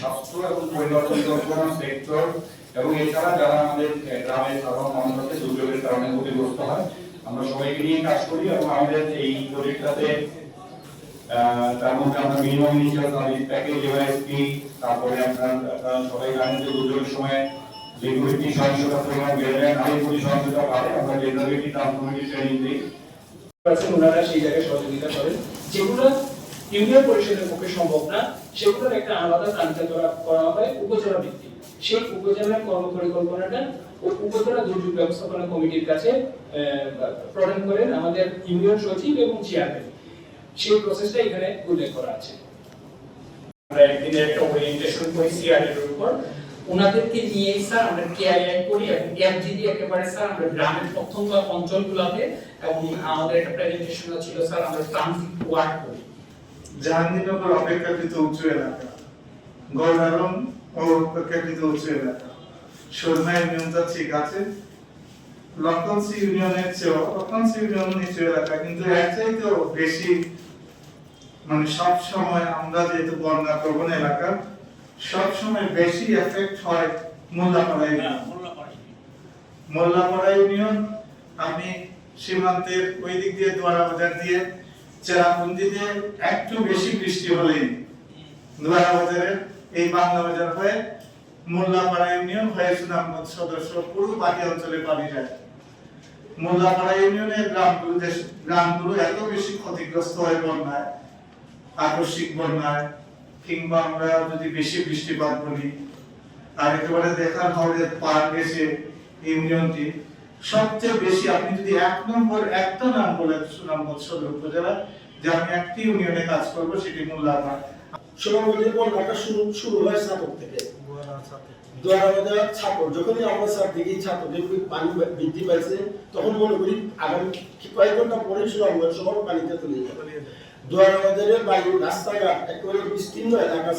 স্বাস্থ্য এবং পরিবার সেক্টর এবং এছাড়া যারা আমাদের গ্রামের সাধারণ মানুষ দুর্যোগের কারণে ক্ষতিগ্রস্ত হয়, আমরা সবাইকে নিয়ে কাজ করি এবং আমাদের এই প্রজেক্টটাতে তার মধ্যে আমরা minimum initial service package MISP তারপরে আপনার সবাই জানেন যে দুর্যোগের সময় যে দুর্নীতি সহিংসতা বেড়ে যায়, নারী প্রতি সহিংসতা বাড়ে, আমরা জেনারেলি ট্রান্সফরমেটিভ ট্রেনিং দিই। ওনারা সেই জায়গায় সহযোগিতা করেন। যেগুলো ইউনিয়ন পরিষদের পক্ষে সম্ভব না। সেগুলোর একটা আলাদা তালিকা করা হয় উপজেলা ভিত্তিক। সেই উপজেলার কর্ম পরিকল্পনাটা উপজেলা দুর্যোগ ব্যবস্থাপনা কমিটির কাছে প্রদান করেন আমাদের ইউনিয়ন সচিব এবং চেয়ারম্যান। সেই প্রসেসটা এখানে উল্লেখ করা আছে। আমরা একদিনের একটা ওরিয়েন্টেশন করি সিআরএর উপর। ওনাদেরকে নিয়ে স্যার আমরা কেআইআই করি এবং দিয়ে একেবারে স্যার আমরা গ্রামের প্রত্যন্ত অঞ্চলগুলোতে এবং আমাদের একটা প্রেজেন্টেশন ছিল, স্যার আমরা ট্রানজিট ওয়ার্ক করি। জাহাঙ্গীরনগর অপেক্ষাকৃত উঁচু এলাকা গৌরারম ও অপেক্ষাকৃত উঁচু এলাকা। সুরমা ইউনিয়নটা ঠিক আছে। লক্ষণসি ইউনিয়নের চেয়েও, লক্ষণসি ইউনিয়ন নিচু এলাকা, কিন্তু এর চাইতেও বেশি মানে সব সময় আমরা যেহেতু বন্যা প্রবণ এলাকা, সব সময় বেশি এফেক্ট হয় মোল্লাপাড়া ইউনিয়ন। মোল্লাপাড়া ইউনিয়ন, আমি সীমান্তের ওই দিক দিয়ে দোয়ারা বাজার দিয়ে চেরাপুঞ্জিতে একটু বেশি বৃষ্টি হলেই দোয়ারাবাজারের এই বাংলা বাজার হয়ে মোল্লাপাড়া ইউনিয়ন হয়ে সুনামগঞ্জ সদস্য পুরো বাকি অঞ্চলে পানি যায়। মোল্লাপাড়া ইউনিয়নের গ্রামগুলো গ্রামগুলো এত বেশি ক্ষতিগ্রস্ত হয় বন্যায়, আকস্মিক বন্যায়, কিংবা আমরা যদি বেশি বৃষ্টিপাত বলি, আর একেবারে দেখার হলে পার গেছে ইউনিয়নটি সবচেয়ে বেশি, আপনি যদি এক নম্বর, একটা নাম বলেন সুনামগঞ্জ সদর উপজেলা যে আমি একটি ইউনিয়নে কাজ করব, সেটি মোল্লাপাড়া সুনামগঞ্জের বন্যাটা শুরু শুরু হয় ছাতক থেকে। রাস্তাঘাট এলাকা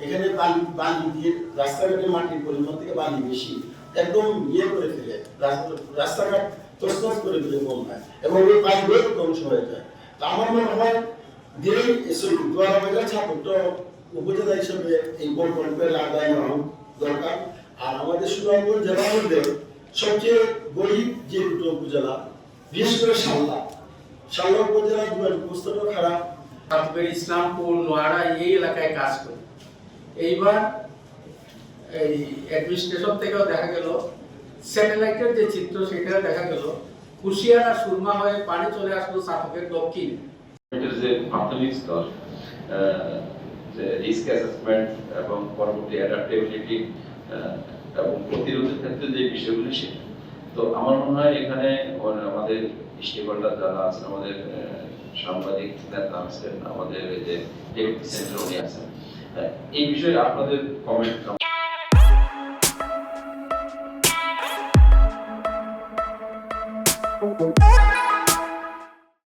এখানে বালি বালি দিয়ে রাস্তাঘাটের মাটির পরিমাণ থেকে বালি বেশি। একদম ইয়ে করে ফেলে রাস্তাঘাট তসতস করে ফেলে বন্যায় এবং ধ্বংস হয়ে যায়। তা আমার মনে হয় দিলেই দোয়ারাবাজার ছাত্রটা উপজেলা হিসেবে এই প্রকল্পের আদায় দরকার। আর আমাদের সুনামগঞ্জ জেলার মধ্যে সবচেয়ে গরিব যে দুটো উপজেলা, বিশেষ করে সাল্লা সাল্লা উপজেলার অবস্থাটা খারাপ। ইসলামপুর এই এলাকায় কাজ করি। এইবার এই অ্যাডমিনিস্ট্রেশন থেকেও দেখা গেল, স্যাটেলাইটের যে চিত্র সেটা দেখা গেল, কুশিয়ারা সুরমা হয়ে পানি চলে আসলো দক্ষিণ। এটার যে প্রাথমিক স্তর যে রিস্ক অ্যাসেসমেন্ট এবং পরবর্তী অ্যাডাপ্টেবিলিটি এবং প্রতিরোধের ক্ষেত্রে যে বিষয়গুলি সেটা। তো আমার মনে হয় এখানে আমাদের স্টেক যারা আছেন, আমাদের সাংবাদিক নেতা আছেন, আমাদের যে ডেপুটি সেন্টার উনি আছেন এই বিষয়ে আপনাদের কমেন্ট Oh.